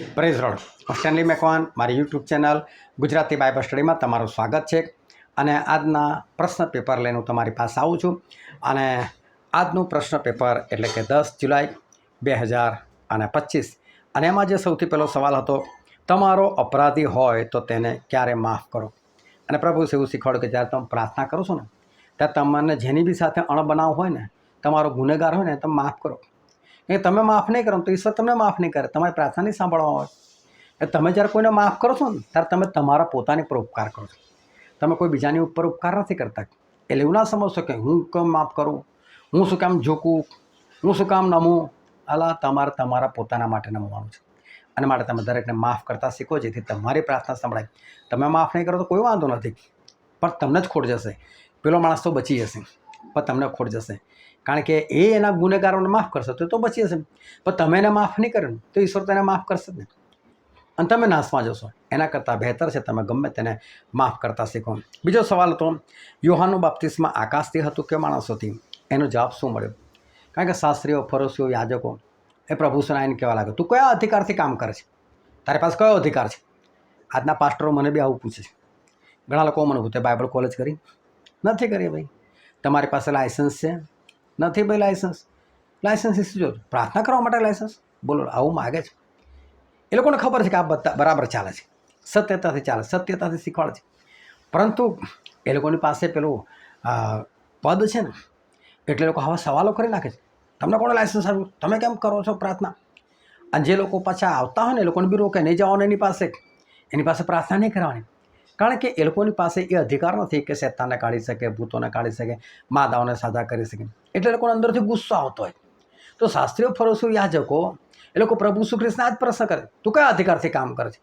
Praise road Stanley Macwan, મારી YouTube channel Gujarati Bible સ્ટડીમાં તમારું સ્વાગત છે. અને આજના પ્રશ્ન પેપર લઈને હું તમારી પાસે આવું છું. અને આજનું પ્રશ્ન પેપર એટલે કે દસ જુલાઈ બે હજાર અને પચીસ. અને એમાં જે સૌથી પહેલો સવાલ હતો, તમારો અપરાધી હોય તો તેને ક્યારે માફ કરો? અને પ્રભુ એવું શીખવાડ્યું કે જ્યારે તમે પ્રાર્થના કરો છો ને, ત્યારે તમને જેની બી સાથે અણબનાવ હોય ને, તમારો ગુનેગાર હોય ને, તમે માફ કરો. એ તમે માફ નહીં કરો તો ઈશ્વર તમને માફ નહીં કરે, તમારી પ્રાર્થના નહીં સાંભળવા હોય. એટલે તમે જ્યારે કોઈને માફ કરો છો ને, ત્યારે તમે તમારા પોતાની પર ઉપકાર કરો છો. તમે કોઈ બીજાની ઉપર ઉપકાર નથી કરતા. એટલે એવું ના સમજશો કે હું કેમ માફ કરું, હું શું કામ ઝૂકું, હું શું કામ નમું. અલા, તમારે તમારા પોતાના માટે નમવાનું છે. અને માટે તમે દરેકને માફ કરતા શીખો, જેથી તમારી પ્રાર્થના સંભળાય. તમે માફ નહીં કરો તો કોઈ વાંધો નથી. પણ તમને જ ખોટ જશે. પેલો માણસ તો બચી જશે. પણ તમને ખોટ જશે. કારણ કે એ એના ગુનેગારોને માફ કરશે તો બચી જશે. પણ તમે એને માફ નહીં કરે તો ઈશ્વર તેને માફ કરશે જ ને. અને તમે નાશમાં જશો. એના કરતાં બહેતર છે, તમે ગમે તેને માફ કરતા શીખો. બીજો સવાલ હતો યુહાનું બાપ્તિસમાં આકાશથી હતું કે માણસોથી? એનો જવાબ શું મળ્યો? કારણ કે શાસ્ત્રીઓ ફરોશીઓ યાજકો એ પ્રભુ સુનાઈને કહેવા લાગે તું કયા અધિકારથી કામ કરે છે? તારી પાસે કયો અધિકાર છે? આજના પાસ્ટરો મને બી આવું પૂછે છે. ઘણા લોકો મને પૂછે, બાઇબલ કોલેજ કરી? નથી કરી ભાઈ. તમારી પાસે લાયસન્સ છે. નથી ભાઈ લાયસન્સ લાયસન્સ શું જો પ્રાર્થના કરવા માટે લાયસન્સ બોલો, આવું માગે છે. એ લોકોને ખબર છે કે આ બરાબર ચાલે છે. સત્યતાથી ચાલે, સત્યતાથી શીખવાડે છે. પરંતુ એ લોકોની પાસે પેલું પદ છે ને, એટલે લોકો આવા સવાલો કરી નાખે છે. તમને કોણે લાયસન્સ આપ્યું? તમે કેમ કરો છો પ્રાર્થના? અને જે લોકો પાછા આવતા હોય ને, એ લોકોને બી રોકે, નહીં જવાનું એની પાસે. એની પાસે પ્રાર્થના નહીં કરવાની. કારણ કે એ લોકોની પાસે એ અધિકાર નથી કે શેતાને કાઢી શકે, ભૂતોને કાઢી શકે, માદાઓને સાજા કરી શકે. એટલે લોકોને અંદરથી ગુસ્સો આવતો હોય. તો શાસ્ત્રીય ફરોશો યાજકો, એ લોકો પ્રભુ શ્રી આ જ પ્રશ્ન કરે, તું કયા અધિકારથી કામ કરે છે?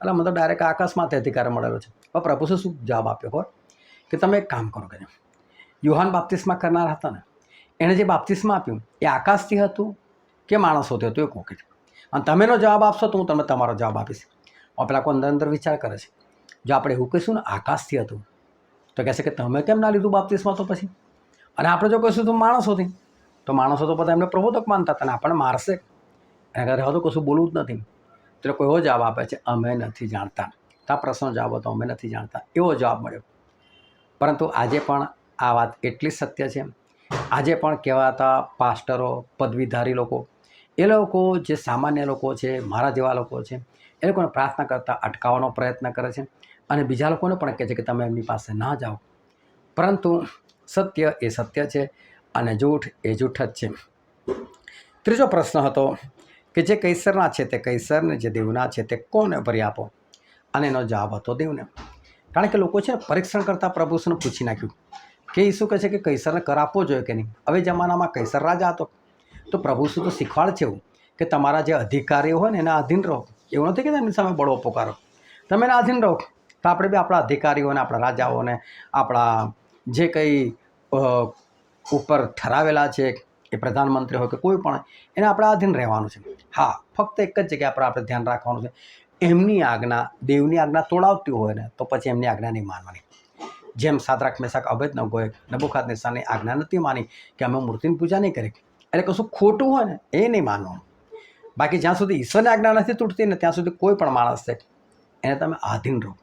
એટલે મને તો ડાયરેક્ટ આકાશમાંથી અધિકાર મળેલો છે. પણ પ્રભુએ શું જવાબ આપ્યો હોય કે તમે એક કામ કરો કે યુહાન બાપ્તિસ્મા કરનાર હતા ને, એણે જે બાપ્તિસ્મા આપ્યું, એ આકાશથી હતું કે માણસોથી હતું? એ કોકે અને તમેનો જવાબ આપશો તો હું તમને તમારો જવાબ આપીશ. પેલા કોઈ અંદર અંદર વિચાર કરે છે. જો આપણે એવું કહીશું ને, આકાશથી હતું, તો કહેશે કે તમે કેમ ના લીધું બાપ્તિસમાં તો પછી? અને આપણે જો કહીશું તો માણસોથી. તો માણસો તો બધા એમને પ્રબોધક માનતા હતા અને આપણને મારશે. એના કરે હવે તો કશું બોલવું જ નથી. એટલે કોઈ એવો જવાબ આપે છે, અમે નથી જાણતા. તો આ પ્રશ્નનો જવાબ હતો, અમે નથી જાણતા. એવો જવાબ મળ્યો. પરંતુ આજે પણ આ વાત એટલી સત્ય છે. આજે પણ કહેવાતા પાસ્ટરો, પદવીધારી લોકો, એ લોકો જે સામાન્ય લોકો છે, મારા જેવા લોકો છે, એ લોકોને પ્રાર્થના કરતાં અટકાવવાનો પ્રયત્ન કરે છે. અને બીજા લોકોને પણ કહે છે કે તમે એમની પાસે ના જાઓ. પરંતુ સત્ય એ સત્ય છે અને જૂઠ એ જૂઠ જ છે. ત્રીજો પ્રશ્ન હતો કે જે કૈસરના છે તે કૈસરને જે દેવના છે તે કોને ભરી આપો? અને એનો જવાબ હતો દેવને. કારણ કે લોકો છે પરીક્ષણ કરતાં પ્રભુસને પૂછી નાખ્યું કે ઈસુ કહે છે કે કૈસરને કર આપવો જોઈએ કે નહીં? હવે જમાનામાં કૈસર રાજા હતો. તો પ્રભુ શું તો શીખવાડ છે એવું કે તમારા જે અધિકારીઓ હોય ને એના આધીન રહો. એવું નથી કે એમની સામે બળવો પોકારો. તમે એના આધીન રહો. તો આપણે બી આપણા અધિકારીઓને આપણા રાજાઓને આપણા જે કંઈ ઉપર ઠરાવેલા છે એ પ્રધાનમંત્રી હોય કે કોઈ પણ, એને આપણે આધીન રહેવાનું છે. હા, ફક્ત એક જ જગ્યા પર આપણે ધ્યાન રાખવાનું છે. એમની આજ્ઞા, દેવની આજ્ઞા તોડાવતી હોય ને, તો પછી એમની આજ્ઞા નહીં માનવાની. જેમ સાદરાક, મેસાક, અભેદ નગોએ નબુખાત નિશાની આજ્ઞા નથી માની કે અમે મૂર્તિની પૂજા નહીં કરી. એટલે કશું ખોટું હોય ને, એ નહીં માનવાનું. બાકી જ્યાં સુધી ઈશ્વરની આજ્ઞા નથી તૂટતી ને, ત્યાં સુધી કોઈ પણ માણસ છે, એને તમે આધીન રહો.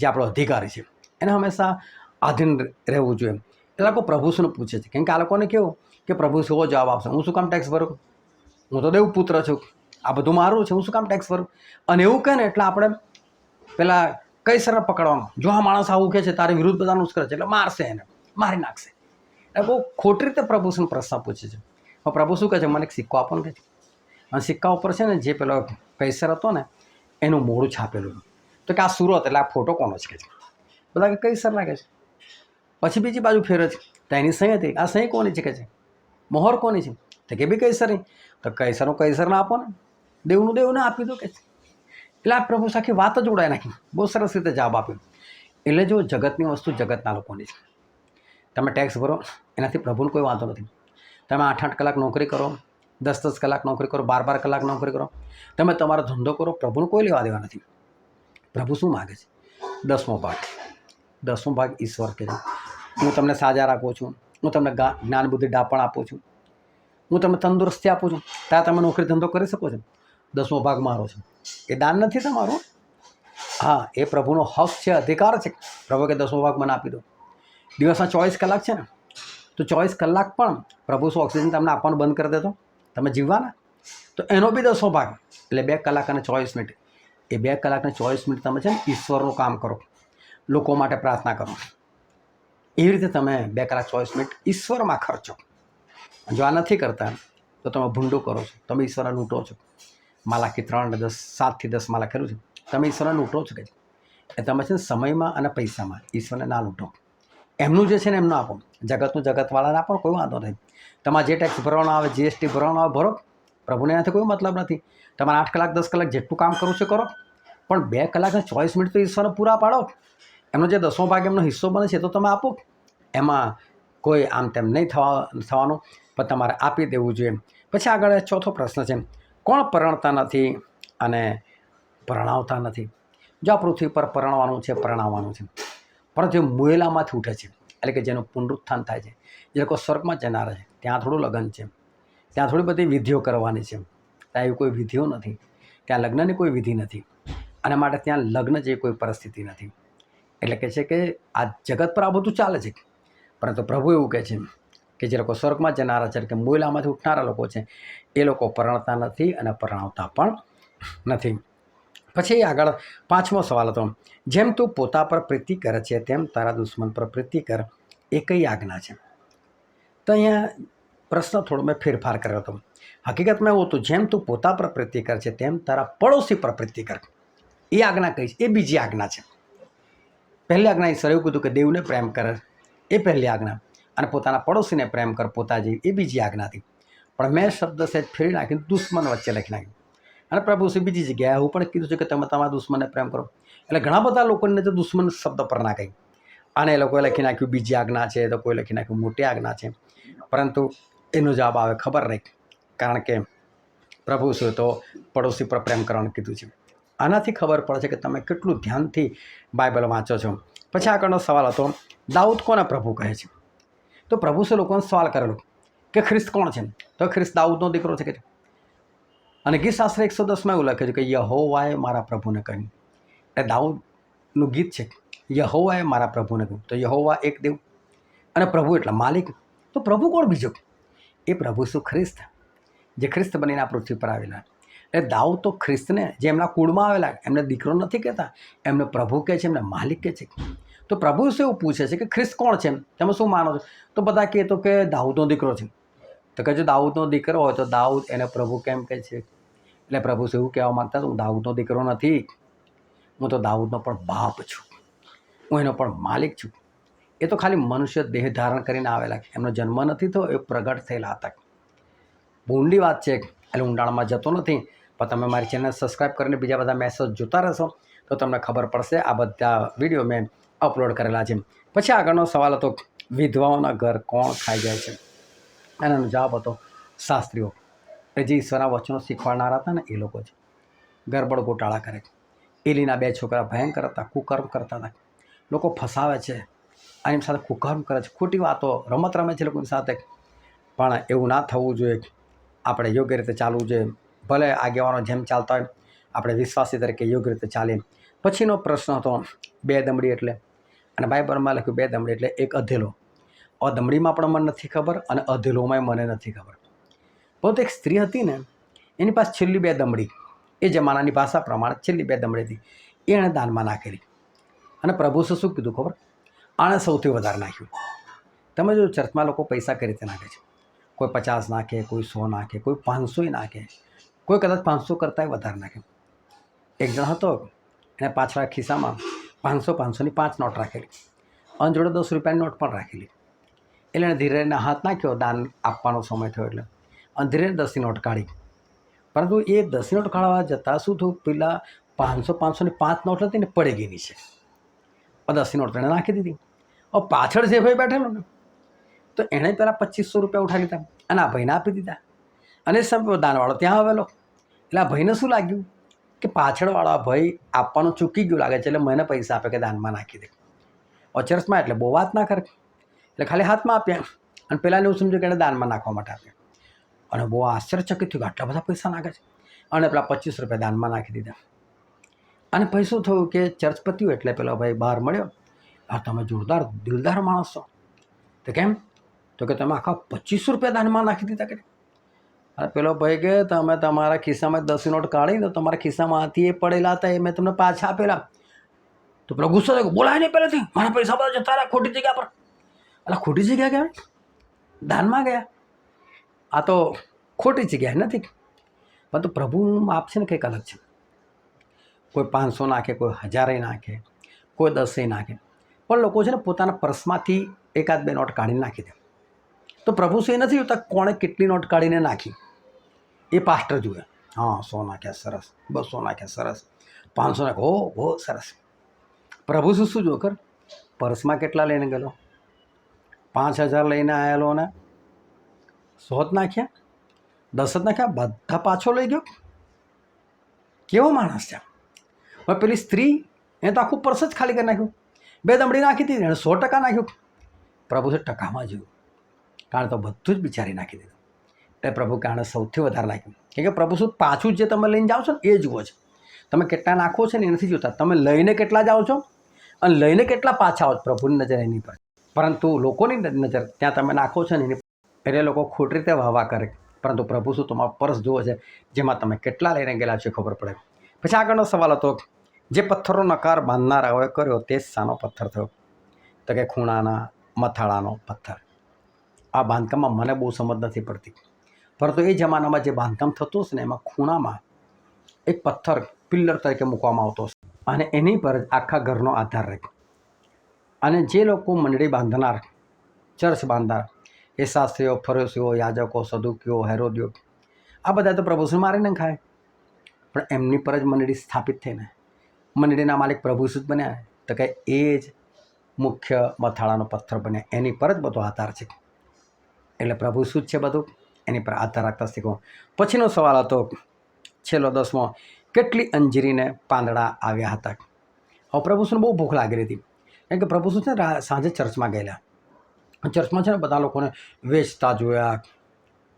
જે આપણો અધિકારી છે. એને હંમેશા આધીન રહેવું જોઈએ. એ લોકો પ્રભુશુને પૂછે છે. કેમ કે આ લોકોને કેવું કે પ્રભુ શું જવાબ આપશે? હું શું કામ ટેક્સ ભરું? હું તો દેવ પુત્ર છું. આ બધું મારું છે. હું શું કામ ટેક્સ ભરું? અને એવું કહે ને એટલે આપણે પેલા કઈ સરળ પકડવાનું. જો આ માણસ આવું કહે છે, તારે વિરુદ્ધ બધાનું કરે છે. એટલે મારશે એને. મારી નાખશે. એટલે બહુ ખોટી રીતે પ્રભુ શું પ્રશ્ન પૂછે છે. પણ પ્રભુ શું કહે છે? મને એક સિક્કો આપો ને કે છે. અને સિક્કા ઉપર છે ને જે પેલો કૈસર હતો ને, એનું મોડું છાપેલું તો કે આ સુરત, એટલે આ ફોટો કોનો છે કે છે? બધા કે સરના લાગે છે? પછી બીજી બાજુ ફેરે છે તો એની સહી હતી. આ સહી કોની છે કે છે? મોહર કોની છે? તો કે બી કૈસરની. તો કૈસરનું કૈસરને આપો ને. દેવનું દેવને આપી દો કે છે? એટલે આ પ્રભુ સાખી વાત જ ઉડાઈ નાખી. બહુ સરસ રીતે જવાબ આપ્યો. એટલે જો જગતની વસ્તુ જગતના લોકોની છે. તમે ટેક્સ ભરો, એનાથી પ્રભુને કોઈ વાંધો નથી. તમે આઠ આઠ કલાક નોકરી કરો દસ દસ કલાક નોકરી કરો બાર બાર કલાક નોકરી કરો. તમે તમારો ધંધો કરો, પ્રભુને કોઈ લેવા દેવા નથી. પ્રભુ શું માગે છે? દસમો ભાગ દસમો ભાગ ઈશ્વર છે હું તમને સાજા રાખું છું. હું તમને જ્ઞાન બુદ્ધિ ડાપણ આપું છું. હું તમને તંદુરસ્તી આપું છું. ત્યાં તમે નોકરી ધંધો કરી શકો છો. દસમો ભાગ મારો છે. એ દાન નથી તમારું? હા, એ પ્રભુનો હક છે, અધિકાર છે. પ્રભુ કે દસમો ભાગ મને આપી દો. દિવસના ચોવીસ કલાક છે ને? તો ચોવીસ કલાક પણ પ્રભુ શું ઓક્સિજન તમને આપવાનું બંધ કરી દેતો? તમે જીવવાના? તો એનો બી દસમો ભાગ. એટલે બે કલાક અને ચોવીસ મિનિટ. એ બે કલાકને ચોવીસ મિનિટ તમે છે ને ઈશ્વરનું કામ કરો. લોકો માટે પ્રાર્થના કરો. એવી રીતે તમે બે કલાક ચોવીસ મિનિટ ઈશ્વરમાં ખર્ચો. જો આ નથી કરતા, તો તમે ભૂંડું કરો છો. તમે ઈશ્વરને લૂંટો છો. માલાકી ત્રણ દસ, સાતથી દસ માલા કર્યું છે. તમે ઈશ્વરને લૂંટો છો કે? એ તમે છે ને સમયમાં અને પૈસામાં ઈશ્વરને ના લૂંટો. એમનું જે છે ને એમનું આપો. જગતનું જગતવાળાને આપો કોઈ વાંધો નહીં. તમારે જે ટેક્સ ભરવાનો આવે જીએસટી ભરવાનો આવે ભરો પ્રભુને એનાથી કોઈ મતલબ નથી. તમારે આઠ કલાક, દસ કલાક જેટલું કામ કરવું છે કરો. પણ બે કલાક અને ચોવીસ મિનિટ તો ઈશ્વરને પૂરા પાડો. એમનો જે દસમો ભાગ, એમનો હિસ્સો બને છે તો તમે આપો. એમાં કોઈ આમ તેમ નહીં થવા, થવાનું. પણ તમારે આપી દેવું જોઈએ. પછી આગળ ચોથો પ્રશ્ન છે. કોણ પરણતા નથી અને પરણાવતા નથી? જો આ પૃથ્વી પર પરણવાનું છે, પરણાવવાનું છે. પરંતુ જે મુયેલામાંથી ઉઠે છે. એટલે કે જેનું પુનરુત્થાન થાય છે. જે લોકો સ્વર્ગમાં જનારા છે. ત્યાં થોડું લગ્ન છે. ત્યાં થોડી બધી વિધિઓ કરવાની છે. ત્યાં એવી કોઈ વિધિઓ નથી. ત્યાં લગ્નની કોઈ વિધિ નથી. અને માટે ત્યાં લગ્ન જે કોઈ પરિસ્થિતિ નથી. એટલે કે છે કે આ જગત પર આ બધું ચાલે છે. પરંતુ પ્રભુ એવું કહે છે કે જે લોકો સ્વર્ગમાં જનારા છે કે મોયલામાંથી ઉઠનારા લોકો છે, એ લોકો પરણતા નથી અને પરણાવતા પણ નથી. પછી આગળ પાંચમો સવાલ હતો. જેમ તું પોતા પર પ્રીતિ કરે છે, તેમ તારા દુશ્મન પર પ્રીતિ કર. એ કઈ આજ્ઞા છે? તો અહીંયા પ્રશ્ન થોડો મેં ફેરફાર કર્યો હતો. હકીકતમાં એવું હતું, જેમ તું પોતા પર પ્રીતિ કર છે, તેમ તારા પડોશી પર પ્રીતિ કર. એ આજ્ઞા કહીશ, એ બીજી આજ્ઞા છે. પહેલી આજ્ઞા ઈશ્વરે એવું કીધું કે દેવને પ્રેમ કર. એ પહેલી આજ્ઞા. અને પોતાના પડોશીને પ્રેમ કર, પોતા જેવી. એ બીજી આજ્ઞા હતી. પણ મેં શબ્દ સહેજ ફેરી નાખીને દુશ્મન વચ્ચે લખી નાખ્યું. અને પ્રભુ શ્રી બીજી જગ્યાએ હું પણ કીધું છે કે તમે તમારા દુશ્મનને પ્રેમ કરો. એટલે ઘણા બધા લોકોને તો દુશ્મન શબ્દ પર ના કહી. અને એ લોકોએ લખી નાખ્યું, બીજી આજ્ઞા છે તો કોઈ લખી નાખ્યું, મોટી આજ્ઞા છે. પરંતુ એનો જવાબ આવે ખબર નહીં. કારણ કે પ્રભુ શું તો પડોશી પર પ્રેમ કરવાનું કીધું છે. આનાથી ખબર પડે છે કે તમે કેટલું ધ્યાનથી બાઇબલ વાંચો છો. પછી આગળનો સવાલ હતો, દાઉદ કોને પ્રભુ કહે છે? તો પ્રભુ શું લોકોને સવાલ કરેલો કે ખ્રિસ્ત કોણ છે? તો ખ્રિસ્ત દાઉદનો દીકરો છે કે અને ગીત શાસ્ત્ર એકસો દસમાં એવું લખે છે કે યહોવાએ મારા પ્રભુને કહ્યું. એ દાઉદનું ગીત છે. યહોવાએ મારા પ્રભુને કહ્યું. તો યહોવા એક દેવ અને પ્રભુ એટલે માલિક. તો પ્રભુ કોણ બીજો? એ પ્રભુ શું ખ્રિસ્ત, જે ખ્રિસ્ત બનીને આ પૃથ્વી પર આવેલા. એટલે દાઉદ તો ખ્રિસ્તને, જે એમના કુળમાં આવેલા, એમને દીકરો નથી કહેતા, એમને પ્રભુ કહે છે, એમને માલિક કહે છે. તો પ્રભુ શું એવું પૂછે છે કે ખ્રિસ્ત કોણ છે તમે શું માનો છો? તો બધા કહે તો કે દાઉદનો દીકરો છે. તો કે જો દાઉદનો દીકરો હોય તો દાઉદ એને પ્રભુ કેમ કહે છે? એટલે પ્રભુ શું એવું કહેવા માગતા હું દાઉદનો દીકરો નથી. હું તો દાઉદનો પણ બાપ છું. હું એનો પણ માલિક છું. એ તો ખાલી મનુષ્ય દેહ ધારણ કરીને આવેલા એમનો જન્મ નથી થયો, એ પ્રગટ થયેલા હતા. ઊંડી વાત છે. એટલે ઊંડાણમાં જતો નથી. પણ તમે મારી ચેનલ સબસ્ક્રાઈબ કરીને બીજા બધા મેસેજ જોતા રહેશો, તો તમને ખબર પડશે આ બધા વીડિયો મેં અપલોડ કરેલા છે. પછી આગળનો સવાલ હતો, વિધવાઓના ઘર કોણ ખાઈ જાય છે? અને એનો જવાબ હતો, શાસ્ત્રીઓ. એ જે ઈશ્વરના વચનો શીખવાડનારા હતા ને એ લોકો છે ગરબડ ગોટાળા કરે છે. એલીના બે છોકરા ભયંકર હતા, કુકર્મ કરતા હતા. લોકો ફસાવે છે. અને એની સાથે કુકર્મ કરે છે. ખોટી વાતો રમત રમે છે લોકોની સાથે. પણ એવું ના થવું જોઈએ આપણે યોગ્ય રીતે ચાલવું જોઈએ. ભલે આગેવાનો જેમ ચાલતા હોય, આપણે વિશ્વાસી તરીકે યોગ્ય રીતે ચાલીએ. પછીનો પ્રશ્ન હતો બે દમડી એટલે. અને બાઇબલમાં લખ્યું બે દમડી એટલે એક અધેલો. અધમડીમાં પણ મને નથી ખબર અને અધેલોમાંય મને નથી ખબર. પરંતુ એક સ્ત્રી હતી ને, એની પાસે છેલ્લી બે દમડી. એ જમાનાની ભાષા પ્રમાણે છેલ્લી બે દમડી હતી. એણે દાનમાં નાખેલી. અને પ્રભુ શું કીધું ખબર? આણે સૌથી વધારે નાખ્યું. તમે જો ચર્ચમાં લોકો પૈસા કઈ રીતે નાખે છે? કોઈ પચાસ નાખે, કોઈ સો નાખે, કોઈ પાંચસોય નાખે. કોઈ કદાચ પાંચસો કરતાંય વધારે નાખે. એક જણ હતો, એને પાછળ ખિસ્સામાં પાંચસો, પાંચસોની પાંચ નોટ રાખેલી. અને જોડે દસ રૂપિયાની નોટ પણ રાખેલી. એટલે એણે ધીરે ધીરે હાથ નાખ્યો, દાન આપવાનો સમય થયો એટલે. અને ધીરે દસની નોટ કાઢી. પરંતુ એ દસની નોટ કાઢવા જતાં શું થયું? પેલા પાંચસો, પાંચસોની પાંચ નોટ હતી ને પડી ગઈ છે. દસની નોટ તેણે નાખી દીધી. પાછળ જે ભાઈ બેઠેલો ને, તો એણે પહેલાં પચીસો રૂપિયા ઉઠાવી લીધા અને આ ભાઈને આપી દીધા. અને દાનવાળો ત્યાં આવેલો. એટલે આ ભાઈને શું લાગ્યું? કે પાછળવાળો આ ભાઈ આપવાનું ચૂકી ગયું લાગે છે, એટલે મને પૈસા આપે કે દાનમાં નાખી દે. ઓચર્સમાં એટલે બહુ વાત ના કરે. એટલે ખાલી હાથમાં આપ્યા અને પેલાને એવું સમજ્યું કે એને દાનમાં નાખવા માટે આપ્યા. અને બહુ આશ્ચર્યચકિત થયું કે આટલા બધા પૈસા નાખે છે. અને પેલા પચીસ રૂપિયા દાનમાં નાખી દીધા. અને શું થયું કે ચર્ચ પત્યું એટલે પેલો ભાઈ બહાર મળ્યો. આ તમે જોરદાર, દિલદાર માણસ છો. તો કેમ? તો કે તમે આખા પચીસો રૂપિયા દાનમાં નાખી દીધા કે પેલો ભાઈ કે, તમે તમારા ખિસ્સામાં દસ નોટ કાઢી તો તમારા ખિસ્સામાંથી એ પડેલા હતા એ મેં તમને પાછા આપેલા. તો પેલો ગુસ્સો થયો બોલાય નહીં પહેલેથી. મારા પૈસા બધા જતા રહ્યા ખોટી જગ્યા પર. એટલે ખોટી જગ્યા કહેવાય દાનમાં ગયા. આ તો ખોટી જગ્યાએ નથી? પરંતુ પ્રભુનું માપ છે ને કંઈક અલગ છે. કોઈ પાંચસો નાખે, કોઈ હજારે નાખે, કોઈ દસે નાખે. પણ લોકો છે ને પોતાના પર્સમાંથી એકાદ બે નોટ કાઢીને નાખી દે. તો પ્રભુ શું એ નથી જોતા કોણે કેટલી નોટ કાઢીને નાખી. એ પાસ્ટર જુએ. હા, સો નાખ્યા, સરસ. બસો નાખ્યા, સરસ. પાંચસો નાખ્યા હો હો, સરસ. પ્રભુ શું શું જો કર પર્સમાં કેટલા લઈને ગયેલો? પાંચ હજાર લઈને આવેલો ને સો જ નાખ્યા? દસ જ નાખ્યા? બધા પાછો લઈ ગયો? કેવો માણસ છે? હવે પેલી સ્ત્રી એ તો આખું પર્સ જ ખાલી કરી નાખ્યું. બે દમડી નાખી દીધી એણે સો ટકા નાખ્યું. પ્રભુ તો ટકામાં જોયું કારણ તો બધું જ બિચારી નાખી દીધું. એટલે પ્રભુ કારણે સૌથી વધારે નાખ્યું કેમ કે પ્રભુ શું પાછું જે તમે લઈને જાઓ છો ને એ જુઓ છે. તમે કેટલા નાખો છો ને એ નથી જોતા. તમે લઈને કેટલા જાઓ છો અને લઈને કેટલા પાછા આવો પ્રભુની નજર એની પર. પરંતુ લોકોની નજર, ત્યાં તમે નાખો છો ને એની એટલે લોકો ખોટી રીતે વાહવા કરે. પરંતુ પ્રભુ શું તમારો પરસ જુઓ છે, જેમાં તમે કેટલા લઈને ગયેલા છે ખબર પડે. પછી આગળનો સવાલ હતો જે પથ્થરનો નકાર બાંધનારાઓએ કર્યો તે જ સાનો પથ્થર થયો. તો કે ખૂણાના મથાળાનો પથ્થર. આ બાંધકામમાં મને બહુ સમજ નથી પડતી. પરંતુ એ જમાનામાં જે બાંધકામ થતું હશે ને, એમાં ખૂણામાં એક પથ્થર પિલ્લર તરીકે મૂકવામાં આવતો હશે. અને એની પર આખા ઘરનો આધાર રહે. અને જે લોકો મંડળી બાંધનાર, ચર્ચ બાંધનાર, એ શાસ્ત્રીઓ ફરોશીઓ યાજકો, સદુકીઓ, હેરોદીઓ, આ બધા તો પ્રભુશ્રી મારીને ખાય. પણ એમની પર જ મંડળી સ્થાપિત થઈને મંડળીના માલિક પ્રભુ શું બન્યા. તો કે એ જ મુખ્ય મથાળાનો પથ્થર બન્યા. એની પર જ બધો આધાર છે. એટલે પ્રભુ શું છે બધું. એની પર આધાર રાખતા શીખો. પછીનો સવાલ હતો, છેલ્લો દસમો, કેટલી અંજીરીને પાંદડા આવ્યા હતા? હવે પ્રભુસુને બહુ ભૂખ લાગેલી હતી કેમ કે પ્રભુસુ છે સાંજે ચર્ચમાં ગયેલા. ચર્ચમાં છે ને, બધા લોકોને વેચતા જોયા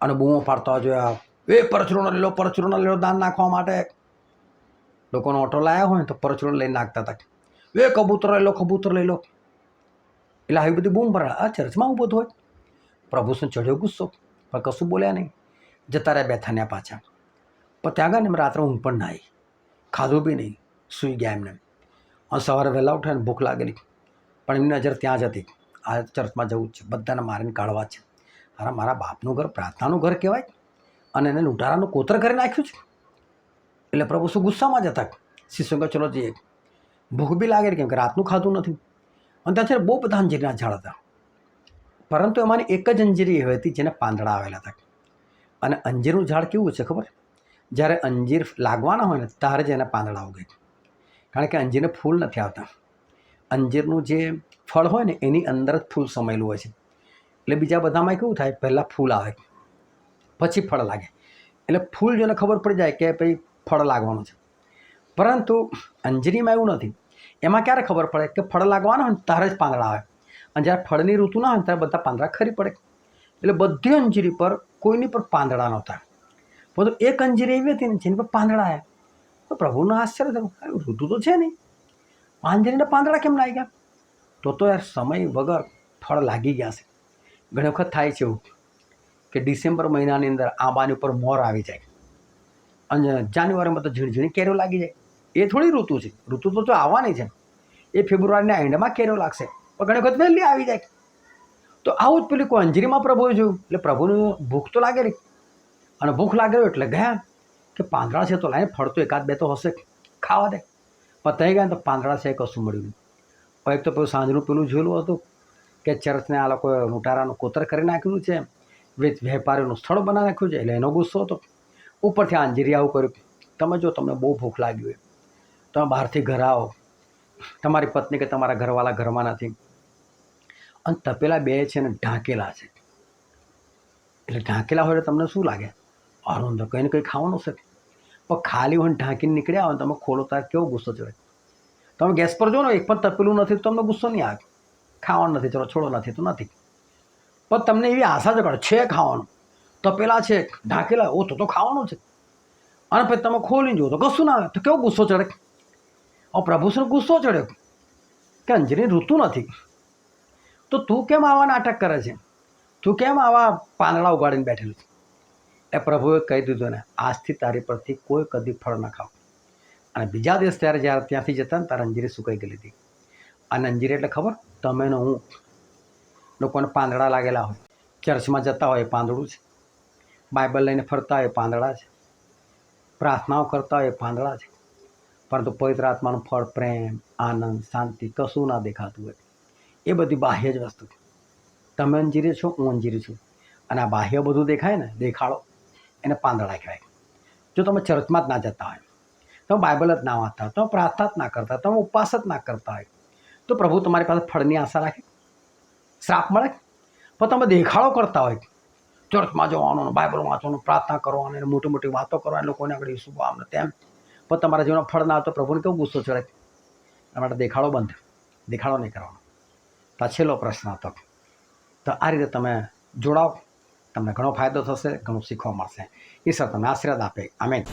અને બૂમો પાડતા જોયા. એ પરચુરણો લીલો લો લીલો દાન નાખવા માટે. લોકોનો ઓટો લાવ્યા હોય ને તો પરચુરણ લઈને નાખતા હતા. એ કબૂતર લઈ લો કબૂતર લઈ લો એટલે આવી બધી બૂમ ભરા આ ચર્ચમાં ઊભો હોય. પ્રભુસન ચઢ્યો ગુસ્સો. પણ કશું બોલ્યા નહીં. જતા રહ્યા બેઠાન્યા પાછા. પણ ત્યાં ગયા ને રાત્રે ઊંઘ પણ ના આવી. ખાધું બી નહીં. સૂઈ ગયા એમને. અને સવારે વહેલા ઉઠ્યા ભૂખ લાગેલી. પણ એમની નજર ત્યાં જ હતી. આ ચર્ચમાં જવું જ છે. બધાને મારીને કાઢવા છે. મારા મારા બાપનું ઘર, પ્રાર્થનાનું ઘર કહેવાય. અને એને લૂંટારાનું કોતર કરી નાખ્યું છે. એટલે પ્રભુ શું ગુસ્સામાં જ હતા? શિષ્યો ચલો જઈએ. ભૂખ બી લાગે કેમ કે રાતનું ખાધું નથી. અને ત્યાં છે બહુ બધા અંજીરના ઝાડ હતા. પરંતુ એમાંની એક જ અંજીરી એવી હતી જેને પાંદડા આવેલા હતા. અને અંજીરનું ઝાડ કેવું છે ખબર? જ્યારે અંજીર લાગવાના હોય ને ત્યારે જ એને પાંદડા ઉગે કારણ કે અંજીરને ફૂલ નથી આવતા. અંજીરનું જે ફળ હોય ને એની અંદર જ ફૂલ સમાયેલું હોય છે. એટલે બીજા બધામાં કેવું થાય? પહેલાં ફૂલ આવે. પછી ફળ લાગે. એટલે ફૂલ જોને ખબર પડી જાય કે ભાઈ ફળ લાગવાનું છે. પરંતુ અંજીરીમાં એવું નથી. એમાં ક્યારે ખબર પડે કે ફળ લાગવાના હોય ને ત્યારે જ પાંદડા આવે. અને જ્યારે ફળની ઋતુ ના હોય ને ત્યારે બધા પાંદડા ખરી પડે. એટલે બધી અંજીરી પર કોઈની પર પાંદડા નહોતા. પરંતુ એક અંજીરી એવી હતી ને જેની પર પાંદડા આવ્યા. તો પ્રભુનું આશ્ચર્ય થયું. ઋતુ તો છે નહીં. અંજીરીને પાંદડા કેમ લાગી ગયા? તો તો યાર સમય વગર ફળ લાગી ગયા છે. ઘણી વખત થાય છે એવું કે ડિસેમ્બર મહિનાની અંદર આંબાની ઉપર મોર આવી જાય. અને જાન્યુઆરીમાં તો ઝીણઝીણી ઝીણી કેરીઓ લાગી જાય. એ થોડી ઋતુ છે. ઋતુ તો તો આવવાની છે. એ ફેબ્રુઆરીના એન્ડમાં કેરીઓ લાગશે. પણ ઘણી વખત વહેલી આવી જાય. તો આવું જ પેલી કોઈ અંજીરીમાં પ્રભુએ જોયું. એટલે પ્રભુનું ભૂખ તો લાગેલી. અને ભૂખ લાગેલી એટલે ગયા કે પાંદડા છે તો લાઈને ફળ એકાદ બે તો હશે. ખાવા દે. પણ ત્યાં ગયા તો પાંદડા છે કશું મળ્યું નહીં. એક તો પેલું સાંજનું પેલું જોયેલું હતું કે ચર્ચને આ લોકોએ લૂંટારાનું કોતર કરી નાખ્યું છે. વેપારીનું સ્થળ બનાવી નાખ્યું છે. એટલે એનો ગુસ્સો હતો. ઉપરથી આંજીરી આવું કર્યું તમે જો તમને બહુ ભૂખ લાગી હોય, તમે બહારથી ઘર આવો, તમારી પત્ની કે તમારા ઘરવાળા ઘરમાં નથી. અને તપેલા બે છે ને ઢાંકેલા છે. એટલે ઢાંકેલા હોય એટલે તમને શું લાગે? અરુણ તો કંઈ ને કંઈ ખાવાનું છે. પણ ખાલી હોય ઢાંકીને નીકળ્યા હોય તમે ખોલો ત્યારે કેવો ગુસ્સો ચડે તમે ગેસ પર જો ને એક પણ તપેલું નથી તો તમને ગુસ્સો નહીં આવે. ખાવાનું નથી, ચલો છોડો, નથી તો નથી. પણ તમને એવી આશા જ કરે છે ખાવાનું. તપેલા છે, ઢાંકેલા, ઓ, તો તો ખાવાનું છે. અને પછી તમે ખોલીને જુઓ તો કશું ના આવે. તો કેવો ગુસ્સો ચડે? ઓ પ્રભુશ્રીનો ગુસ્સો ચડ્યો. કે અંજની ઋતુ નથી. તો તું કેમ આવા નાટક કરે છે? તું કેમ આવા પાંદડા ઉગાડીને બેઠેલું છે? એ પ્રભુએ કહી દીધું ને આજથી તારી પરથી કોઈ કદી ફળ ન ખાવ. અને બીજા દિવસ ત્યારે જ્યારે ત્યાંથી જતા ને ત્યારે અંજીરી સુકાઈ ગયેલી હતી અને અંજીરી એટલે ખબર? તમે ને હું. લોકોને પાંદડા લાગેલા હોય. ચર્ચમાં જતા હોય એ પાંદડું છે. બાઇબલ લઈને ફરતા હોય પાંદડા છે. પ્રાર્થનાઓ કરતા હોય પાંદડા છે. પરંતુ પવિત્ર આત્માનું ફળ, પ્રેમ, આનંદ, શાંતિ કશું ના દેખાતું હોય. એ બધી બાહ્ય જ વસ્તુ છે. તમે અંજીરી છો, હું અંજીરી છું. અને આ બાહ્ય બધું દેખાય ને, દેખાડો. એને પાંદડા કહેવાય. જો તમે ચર્ચમાં જ ના જતા હોય, તમે બાઇબલ જ ના વાંચતા તમે પ્રાર્થના જ ના કરતા તમે ઉપવાસ જ ના કરતા હોય, તો પ્રભુ તમારી પાસે ફળની આશા રાખે? શ્રાપ મળે? પણ તમે દેખાડો કરતા હોય ચર્ચમાં જવાનું બાઇબલ વાંચવાનું, પ્રાર્થના કરવાની અને મોટી મોટી વાતો કરવાની, લોકોને આગળ શું આમ તેમ પણ તમારા જીવનમાં ફળ ના આવે તો પ્રભુને કેવું ગુસ્સો ચડે એના માટે દેખાડો બંધ. દેખાડો નહીં કરવાનો. તો છેલ્લો પ્રશ્ન હતો. તો આ રીતે તમે જોડાઓ. તમને ઘણો ફાયદો થશે, ઘણું શીખવા મળશે. ઈશ્વર તમને આશીર્વાદ આપે. આમેન.